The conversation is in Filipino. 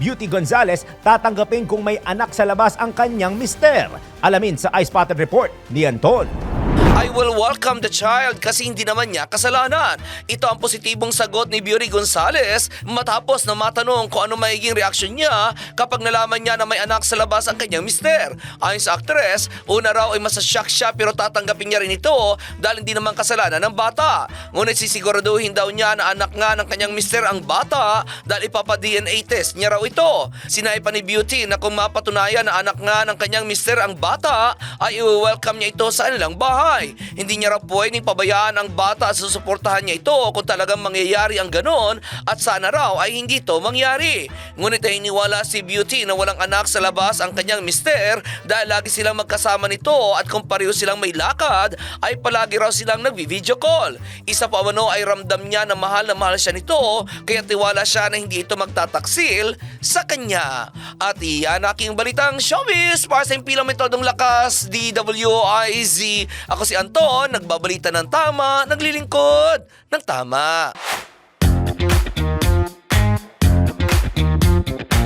Beauty Gonzales tatanggapin kung may anak sa labas ang kanyang mister. Alamin sa Ice Spotted Report ni Anton. I will welcome the child kasi hindi naman niya kasalanan. Ito ang positibong sagot ni Beauty Gonzales matapos na matanong kung ano magiging reaksyon niya kapag nalaman niya na may anak sa labas ang kanyang mister. Ayon sa aktres, una raw ay masashock siya pero tatanggapin niya rin ito dahil hindi naman kasalanan ng bata. Ngunit sisiguraduhin daw niya na anak nga ng kanyang mister ang bata dahil ipapa-DNA test niya raw ito. Sinabi pa ni Beauty na kung mapatunayan na anak nga ng kanyang mister ang bata ay i-welcome niya ito sa kanilang bahay. Hindi niya raw pwedeng pabayaan ang bata at susuportahan niya ito kung talagang mangyayari ang ganon at sana raw ay hindi ito mangyari. Ngunit ay iniwala si Beauty na walang anak sa labas ang kanyang mister dahil lagi silang magkasama nito at kung pareho silang may lakad ay palagi raw silang nagvi-video call. Isa pa ano ay ramdam niya na mahal na mahal siya nito kaya tiwala siya na hindi ito magtataksil sa kanya. At iyan aking balitang showbiz para sa impilang metodong lakas DWIZ. Ako si Anton, nagbabalita ng tama, naglilingkod ng tama.